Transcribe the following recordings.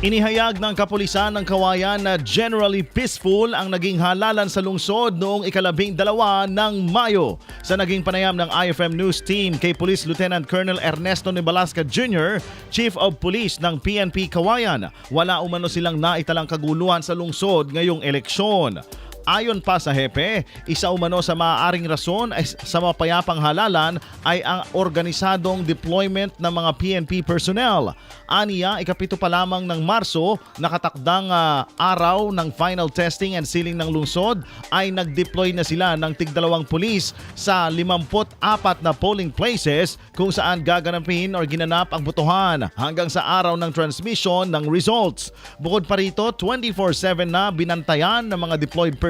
Inihayag ng kapulisan ng kawayan na generally peaceful ang naging halalan sa lungsod noong ikalabing dalawa ng Mayo. Sa naging panayam ng IFM News Team kay Police Lieutenant Colonel Ernesto Nebalasca Jr., Chief of Police ng PNP Kawayan, wala umano silang naitalang kaguluhan sa lungsod ngayong eleksyon. Ayon pa sa hepe, isa umano sa maaaring rason ay sa mapayapang halalan ay ang organisadong deployment ng mga PNP personnel. Aniya, ikapito pa lamang ng Marso, nakatakdang ah, araw ng final testing and sealing ng lungsod ay nag-deploy na sila ng tigdalawang pulis sa 54 na polling places kung saan gaganapin or ginanap ang botohan hanggang sa araw ng transmission ng results. Bukod pa rito, 24-7 na binantayan ng mga deployed personnel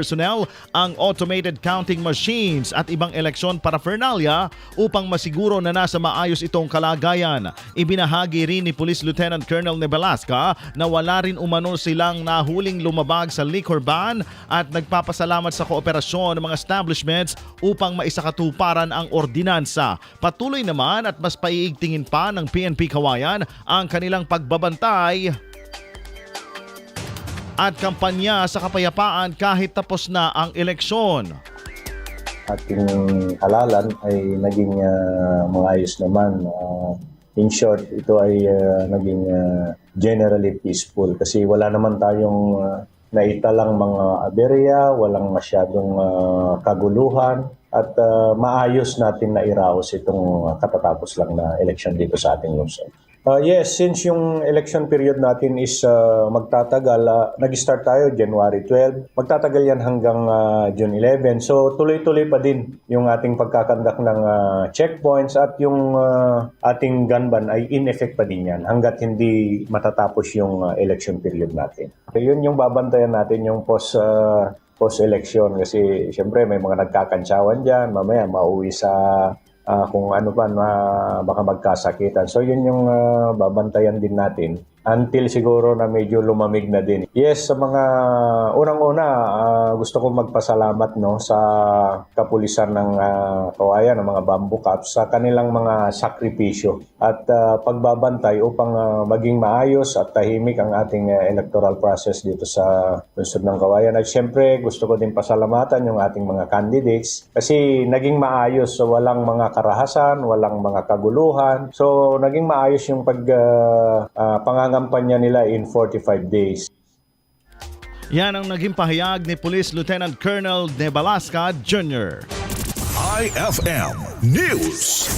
ang automated counting machines at ibang eleksyon paraphernalia upang masiguro na nasa maayos itong kalagayan. Ibinahagi rin ni Police Lieutenant Colonel Nebalasca na wala rin umano silang nahuling lumabag sa liquor ban at nagpapasalamat sa kooperasyon ng mga establishments upang maisakatuparan ang ordinansa. Patuloy naman at mas paiigtingin pa ng PNP Kawayan ang kanilang pagbabantay at kampanya sa kapayapaan kahit tapos na ang eleksyon. ating halalan ay naging uh, maayos naman. Uh, in short, ito ay uh, naging uh, generally peaceful kasi wala naman tayong uh, naitalang mga aberya, walang masyadong uh, kaguluhan at uh, maayos natin na iraos itong katatapos lang na election dito sa ating lungsod. Uh, yes, since yung election period natin is uh, magtatagal, uh, nag-start tayo January 12, magtatagal yan hanggang uh, June 11. So tuloy-tuloy pa din yung ating pagkakandak ng uh, checkpoints at yung uh, ating gun ban ay in effect pa din yan hanggat hindi matatapos yung uh, election period natin. So, yun yung babantayan natin yung post uh, post-election kasi syempre may mga nagkakantsawan dyan, mamaya mauwi sa ah, kung ano pa na baka magkasakitan. So yun yung ah, babantayan din natin until siguro na medyo lumamig na din. Yes, sa mga unang-una ah, gusto ko magpasalamat no sa kapulisan ng uh, ng mga bamboo cops sa kanilang mga sakripisyo at ah, pagbabantay upang ah, maging maayos at tahimik ang ating ah, electoral process dito sa lungsod ng Kawayan. At syempre, gusto ko din pasalamatan yung ating mga candidates kasi naging maayos so walang mga karahasan, walang mga kaguluhan. So naging maayos yung pag ah, ah, pangangampanya nila in 45 days. Yan ang naging pahayag ni Police Lieutenant Colonel Nebalasca Jr. IFM News.